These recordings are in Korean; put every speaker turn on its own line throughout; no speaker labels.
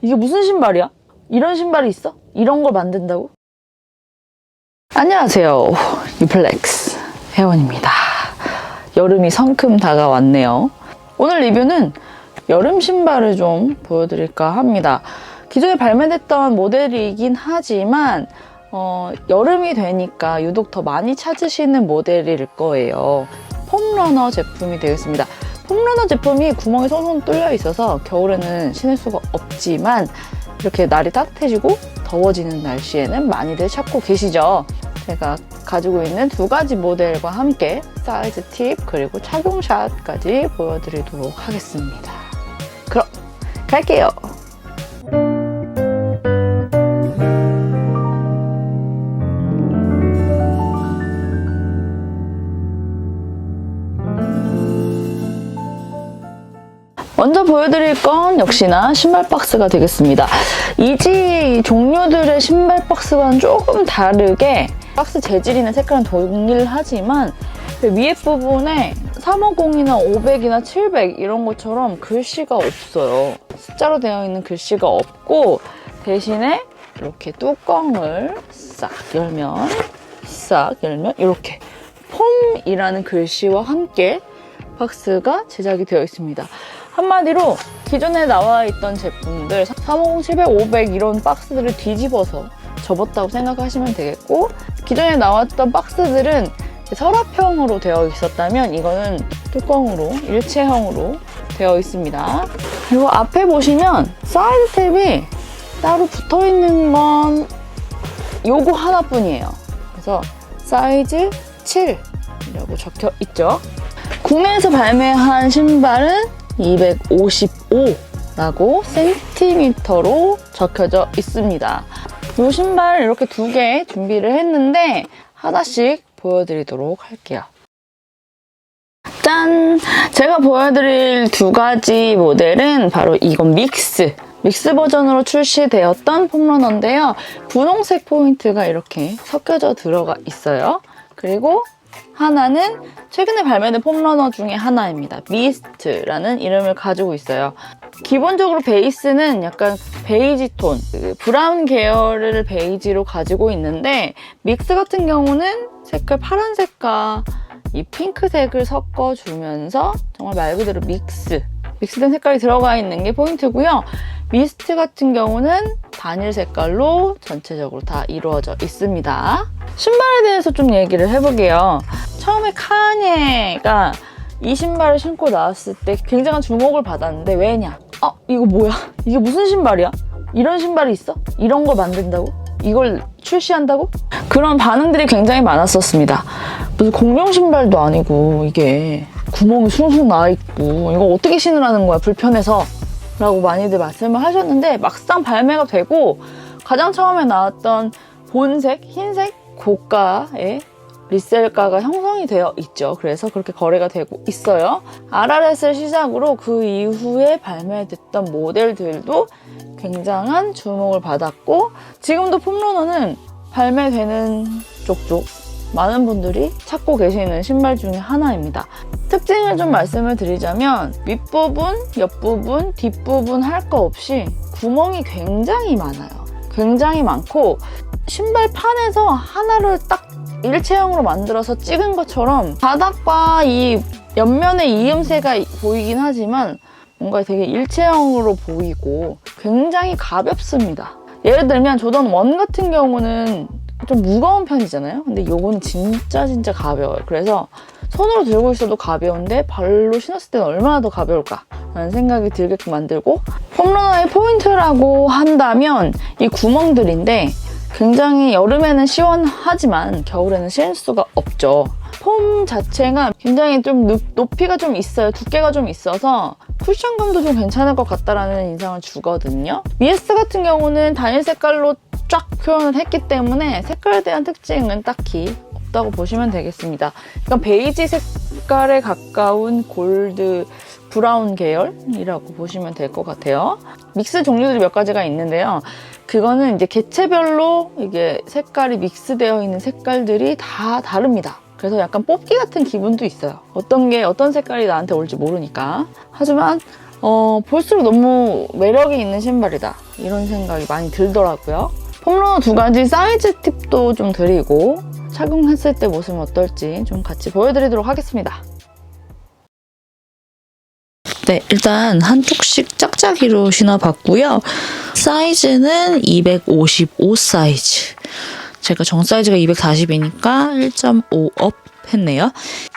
이게 무슨 신발이야? 이런 신발이 있어? 이런 걸 만든다고? 안녕하세요. 유플렉스 혜원입니다. 여름이 성큼 다가왔네요. 오늘 리뷰는 여름 신발을 좀 보여드릴까 합니다. 기존에 발매됐던 모델이긴 하지만 어, 여름이 되니까 유독 더 많이 찾으시는 모델일 거예요. 폼러너 제품이 되겠습니다. 폼러너 제품이 구멍이 송송 뚫려 있어서 겨울에는 신을 수가 없지만 이렇게 날이 따뜻해지고 더워지는 날씨에는 많이들 찾고 계시죠. 제가 가지고 있는 두 가지 모델과 함께 사이즈 팁 그리고 착용샷까지 보여드리도록 하겠습니다. 그럼 갈게요. 먼저 보여드릴 건 역시나 신발 박스가 되겠습니다. 이지 종류들의 신발 박스와는 조금 다르게 박스 재질이나 색깔은 동일하지만 그 위에 부분에 350이나 500이나 700 이런 것처럼 글씨가 없어요. 숫자로 되어 있는 글씨가 없고 대신에 이렇게 뚜껑을 싹 열면 싹 열면 이렇게 폼이라는 글씨와 함께 박스가 제작이 되어 있습니다. 한마디로 기존에 나와 있던 제품들 350, 700, 500 이런 박스들을 뒤집어서 접었다고 생각하시면 되겠고 기존에 나왔던 박스들은 서랍형으로 되어 있었다면 이거는 뚜껑으로 일체형으로 되어 있습니다. 그리고 앞에 보시면 사이드 탭이 따로 붙어 있는 건 요거 하나뿐이에요. 그래서 사이즈 7이라고 적혀 있죠. 국내에서 발매한 신발은 255라고 센티미터로 적혀져 있습니다. 이 신발 이렇게 두 개 준비를 했는데 하나씩 보여드리도록 할게요. 짠! 제가 보여드릴 두 가지 모델은 바로 이건 믹스. 믹스 버전으로 출시되었던 폼러너인데요. 분홍색 포인트가 이렇게 섞여져 들어가 있어요. 그리고 하나는 최근에 발매된 폼러너 중에 하나입니다. 미스트라는 이름을 가지고 있어요. 기본적으로 베이스는 약간 베이지 톤, 그 브라운 계열을 베이지로 가지고 있는데 믹스 같은 경우는 색깔 파란색과 이 핑크색을 섞어주면서 정말 말 그대로 믹스, 믹스된 색깔이 들어가 있는 게 포인트고요. 미스트 같은 경우는 단일 색깔로 전체적으로 다 이루어져 있습니다. 신발에 대해서 좀 얘기를 해보게요. 처음에 카니에가 이 신발을 신고 나왔을 때 굉장한 주목을 받았는데 왜냐? 어, 이거 뭐야? 이게 무슨 신발이야? 이런 신발이 있어? 이런 걸 만든다고? 이걸 출시한다고? 그런 반응들이 굉장히 많았었습니다. 무슨 공룡 신발도 아니고 이게 구멍이 숭숭 나 있고 이거 어떻게 신으라는 거야 불편해서 라고 많이들 말씀을 하셨는데 막상 발매가 되고 가장 처음에 나왔던 본색, 흰색 고가의 리셀가가 형성이 되어 있죠. 그래서 그렇게 거래가 되고 있어요. RRS를 시작으로 그 이후에 발매됐던 모델들도 굉장한 주목을 받았고 지금도 폼러너는 발매되는 쪽쪽 많은 분들이 찾고 계시는 신발 중에 하나입니다. 특징을 좀 말씀을 드리자면 윗부분, 옆부분, 뒷부분 할 거 없이 구멍이 굉장히 많아요. 굉장히 많고 신발 판에서 하나를 딱 일체형으로 만들어서 찍은 것처럼 바닥과 이 옆면에 이음새가 보이긴 하지만 뭔가 되게 일체형으로 보이고 굉장히 가볍습니다. 예를 들면 조던 1 같은 경우는 좀 무거운 편이잖아요. 근데 요거는 진짜 진짜 가벼워요. 그래서 손으로 들고 있어도 가벼운데 발로 신었을 때는 얼마나 더 가벼울까 라는 생각이 들게끔 만들고 폼러너의 포인트라고 한다면 이 구멍들인데 굉장히 여름에는 시원하지만 겨울에는 신을 수가 없죠. 폼 자체가 굉장히 좀 높이가 좀 있어요. 두께가 좀 있어서 쿠션감도 좀 괜찮을 것 같다라는 인상을 주거든요. 미에스 같은 경우는 단일 색깔로 쫙 표현을 했기 때문에 색깔에 대한 특징은 딱히 없다고 보시면 되겠습니다. 약간 베이지 색깔에 가까운 골드 브라운 계열이라고 보시면 될 것 같아요. 믹스 종류들이 몇 가지가 있는데요. 그거는 이제 개체별로 이게 색깔이 믹스되어 있는 색깔들이 다 다릅니다. 그래서 약간 뽑기 같은 기분도 있어요. 어떤 게 어떤 색깔이 나한테 올지 모르니까. 하지만 어, 볼수록 너무 매력이 있는 신발이다. 이런 생각이 많이 들더라고요. 폼러너 두 가지 사이즈 팁도 좀 드리고 착용했을 때 모습은 어떨지 좀 같이 보여드리도록 하겠습니다. 네, 일단 한쪽씩 짝짝이로 신어봤고요. 사이즈는 255 사이즈. 제가 정 사이즈가 240이니까 1.5업 했네요.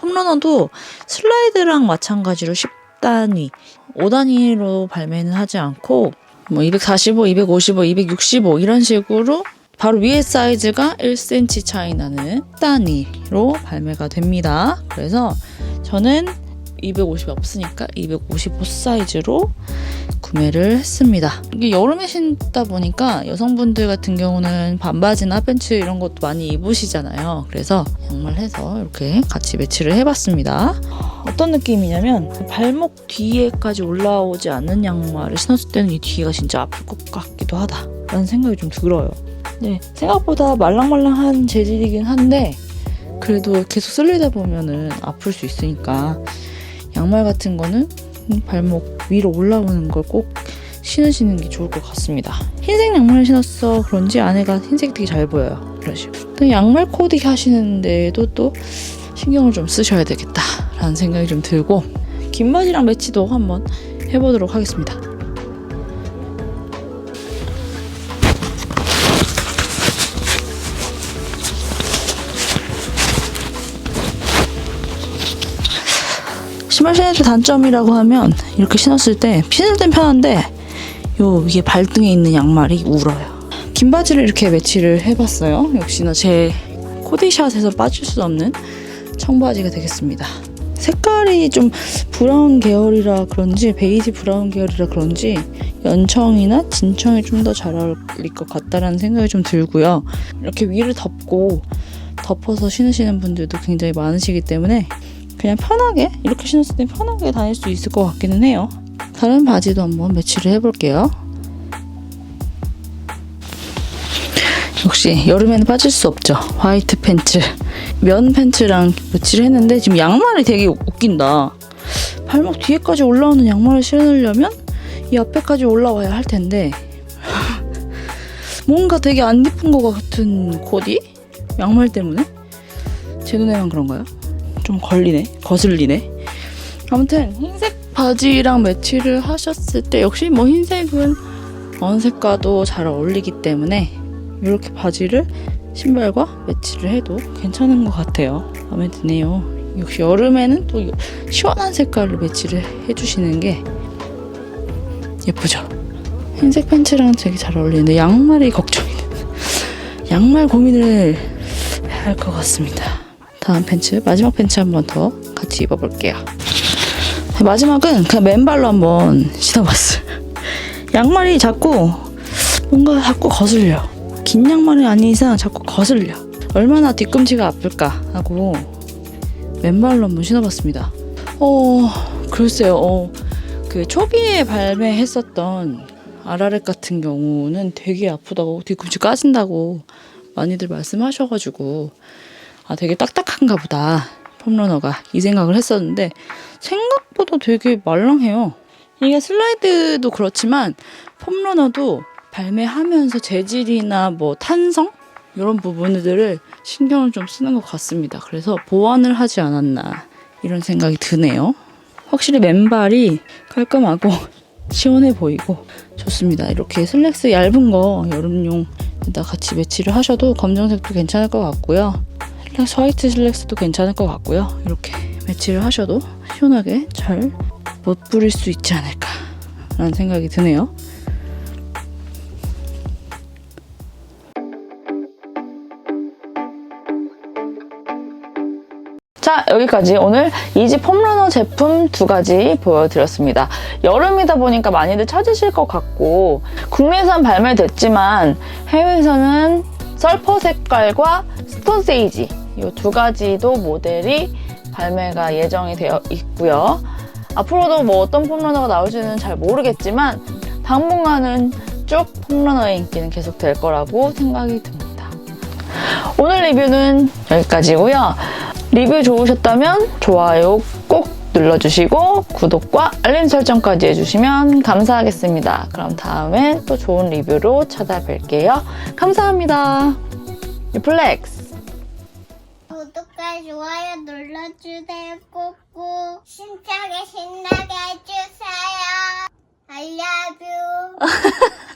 폼러너도 슬라이드랑 마찬가지로 10단위, 5단위로 발매는 하지 않고 뭐 245, 255, 265 이런 식으로 바로 위에 사이즈가 1cm 차이 나는 단위로 발매가 됩니다. 그래서 저는 250이 없으니까 255 사이즈로 구매를 했습니다. 이게 여름에 신다 보니까 여성분들 같은 경우는 반바지나 팬츠 이런 것도 많이 입으시잖아요. 그래서 양말 해서 이렇게 같이 매치를 해봤습니다. 어떤 느낌이냐면 발목 뒤에까지 올라오지 않는 양말을 신었을 때는 이 뒤가 진짜 아플 것 같기도 하다. 라는 생각이 좀 들어요. 네, 생각보다 말랑말랑한 재질이긴 한데 그래도 계속 쓸리다 보면은 아플 수 있으니까 양말 같은 거는 발목 위로 올라오는 걸 꼭 신으시는 게 좋을 것 같습니다. 흰색 양말을 신었어 그런지 안에가 흰색이 되게 잘 보여요. 이런 식으로. 또 양말 코디 하시는데도 또 신경을 좀 쓰셔야 되겠다라는 생각이 좀 들고 긴 바지랑 매치도 한번 해보도록 하겠습니다. 신발 신을 때 단점이라고 하면 이렇게 신었을 때 신을 땐 편한데 요 위에 발등에 있는 양말이 울어요. 긴 바지를 이렇게 매치를 해봤어요. 역시나 제 코디샷에서 빠질 수 없는 청바지가 되겠습니다. 색깔이 좀 브라운 계열이라 그런지 베이지 브라운 계열이라 그런지 연청이나 진청이 좀 더 잘 어울릴 것 같다라는 생각이 좀 들고요. 이렇게 위를 덮고 덮어서 신으시는 분들도 굉장히 많으시기 때문에 그냥 편하게 이렇게 신었을 때 편하게 다닐 수 있을 것 같기는 해요. 다른 바지도 한번 매치를 해볼게요. 역시 여름에는 빠질 수 없죠. 화이트 팬츠. 면 팬츠랑 매치를 했는데 지금 양말이 되게 웃긴다. 발목 뒤에까지 올라오는 양말을 신으려면 이 앞에까지 올라와야 할 텐데 뭔가 되게 안 예쁜 것 같은 코디? 양말 때문에? 제 눈에만 그런가요? 좀 걸리네. 거슬리네. 아무튼 흰색 바지랑 매치를 하셨을 때 역시 뭐 흰색은 어느 색과도 잘 어울리기 때문에 이렇게 바지를 신발과 매치를 해도 괜찮은 것 같아요. 마음에 드네요. 역시 여름에는 또 시원한 색깔로 매치를 해주시는 게 예쁘죠. 흰색 팬츠랑 되게 잘 어울리는데 양말이 걱정이 돼요. 양말 고민을 해야 할 것 같습니다. 다음 팬츠 마지막 팬츠 한 번 더 같이 입어볼게요. 마지막은 그냥 맨발로 한번 신어봤어요. 양말이 자꾸 뭔가 자꾸 거슬려. 긴 양말이 아닌 이상 자꾸 거슬려. 얼마나 뒤꿈치가 아플까 하고 맨발로 한번 신어봤습니다. 어 글쎄요. 어, 그 초기에 발매했었던 아라렛 같은 경우는 되게 아프다고 뒤꿈치 까진다고 많이들 말씀하셔가지고 아 되게 딱딱한가 보다 폼러너가 이 생각을 했었는데 생각보다 되게 말랑해요. 이게 슬라이드도 그렇지만 폼러너도 발매하면서 재질이나 뭐 탄성 이런 부분들을 신경을 좀 쓰는 것 같습니다. 그래서 보완을 하지 않았나 이런 생각이 드네요. 확실히 맨발이 깔끔하고 시원해 보이고 좋습니다. 이렇게 슬랙스 얇은 거 여름용에다 같이 매치를 하셔도 검정색도 괜찮을 것 같고요. 슬랙스 화이트 슬랙스도 괜찮을 것 같고요. 이렇게 매치를 하셔도 시원하게 잘 멋부릴 수 있지 않을까 라는 생각이 드네요. 자 여기까지 오늘 이지 폼러너 제품 두 가지 보여드렸습니다. 여름이다 보니까 많이들 찾으실 것 같고 국내에선 발매됐지만 해외에서는 썰퍼 색깔과 스톤 세이지 이 두 가지도 모델이 발매가 예정이 되어 있고요. 앞으로도 뭐 어떤 폼러너가 나올지는 잘 모르겠지만 당분간은 쭉 폼러너의 인기는 계속 될 거라고 생각이 듭니다. 오늘 리뷰는 여기까지고요. 리뷰 좋으셨다면 좋아요 꼭 눌러주시고 구독과 알림 설정까지 해주시면 감사하겠습니다. 그럼 다음에 또 좋은 리뷰로 찾아뵐게요. 감사합니다. 플렉스!
좋아요 눌러주세요. 꼭꼭 신청해 신나게 해주세요. I love you.